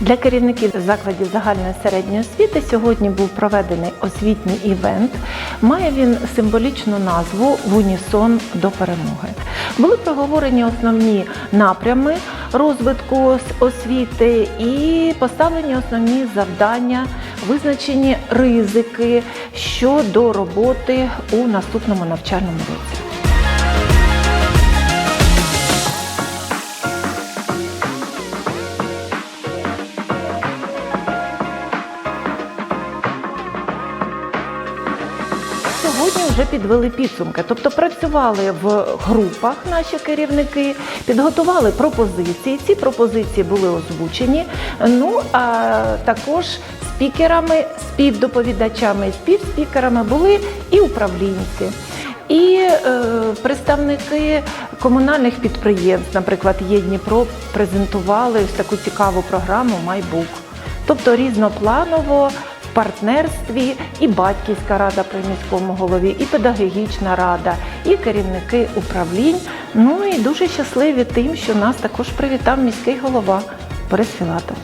Для керівників закладів загальної середньої освіти сьогодні був проведений освітній івент. Має він символічну назву В унісон до перемоги. Були проговорені основні напрями розвитку освіти і поставлені основні завдання, визначені ризики щодо роботи у наступному навчальному році. Сьогодні вже підвели підсумки, тобто працювали в групах наші керівники, підготували пропозиції. Ці пропозиції були озвучені. Ну а також спікерами, співдоповідачами співспікерами були і управлінці. І е, представники комунальних підприємств, наприклад, є Дніпро, презентували ось таку цікаву програму Майбук. Тобто різнопланово партнерстві і батьківська рада при міському голові, і педагогічна рада, і керівники управлінь. Ну і дуже щасливі тим, що нас також привітав міський голова Борис Філатов.